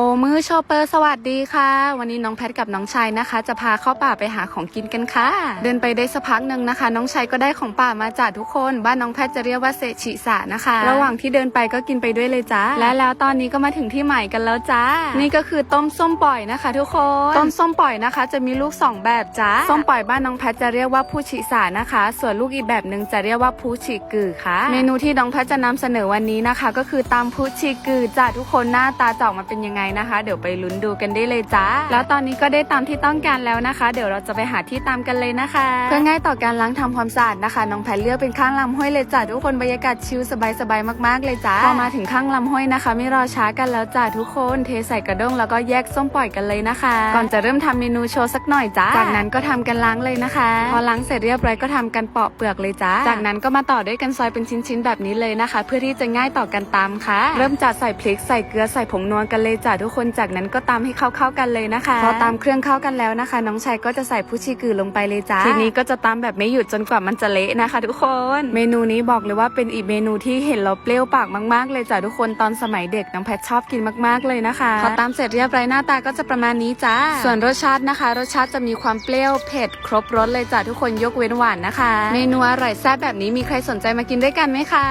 โอมือโชเปอร์สวัสดีค่ะ วันนี้น้องแพทกับน้องชายนะคะ จะพาเข้าป่าไปหาของกินกันค่ะ เดินไปได้สักพักหนึ่งนะคะ น้องชายก็ได้ของป่ามาจากทุกคน บ้านน้องแพทจะเรียกว่าเซชิสะนะคะ ระหว่างที่เดินไปก็กินไปด้วยเลยจ้าและแล้วตอนนี้ก็มาถึงที่ใหม่กันแล้วจ้านี่ก็คือต้มส้มปล่อยนะคะ ทุกคนต้มส้มปล่อยนะคะ จะมีลูกสองแบบจ้าส้มปล่อยบ้านน้องแพทจะเรียกว่าผู้ชิสะนะคะ ส่วนลูกอีกแบบหนึ่งจะเรียกว่าผู้ชิกือค่ะ เมนูที่น้องแพทจะนำเสนอวันนี้นะคะ ก็คือตำผู้ชิกือจ้าทุกคนหน้าตาจะออกมาเป็นยังไงนะคะ เดี๋ยวไปลุ้นดูกันได้เลยจ้า แล้วตอนนี้ก็ได้ตามที่ต้องการแล้วนะคะ เดี๋ยวเราจะไปหาที่ตามกันเลยนะคะ เพื่อง่ายต่อการล้างทำความสะอาดนะคะน้องแพทเลือกเป็นข้างลำห้วยเลยจ้าทุกคนบรรยากาศชิลสบายๆมากๆเลยจ้าพอมาถึงข้างลำห้วยนะคะ ไม่รอช้ากันแล้วจ้าทุกคนเทใส่กระด้งแล้วก็แยกส้มปล่อยกันเลยนะคะ ก่อนจะเริ่มทำเมนูโชว์สักหน่อยจ้าจากนั้นก็ทำกันล้างเลยนะคะ พอล้างเสร็จเรียบร้อยก็ทำกันเปาะเปลือกเลยจ้าจากนั้นก็มาต่อด้วยกันซอยเป็นชิ้นๆแบบนี้เลยนะคะ เพื่อที่จะง่ายต่อการตำค่ะ เริ่มจากใส่พริกใส่เกลือใส่ผงนัวกันเลยจ้าทุกคนจากนั้นก็ตำให้เข้าๆกันเลยนะคะพอตำเครื่องเข้ากันแล้วนะคะ น้องชายก็จะใส่ผู้ชีกือลงไปเลยจ้าทีนี้ก็จะตำแบบไม่หยุดจนกว่ามันจะเละนะคะ ทุกคน เมนูนี้บอกเลยว่าเป็นอีกเมนูที่เห็นแล้วเปรี้ยวปากมากๆ เลยจ้าทุกคนตอนสมัยเด็กน้องแพทชอบกินมากๆเลยนะคะพอตำเสร็จเรียบร้อยหน้าตาก็จะประมาณนี้จ้าส่วนรสชาตินะคะ รสชาติจะมีความเปรี้ยวเผ็ดครบรสเลยจ้าทุกคนยกเว้นหวานนะคะ เมนูอร่อยแซ่บแบบนี้มีใครสนใจมากินด้วยกันไหมคะ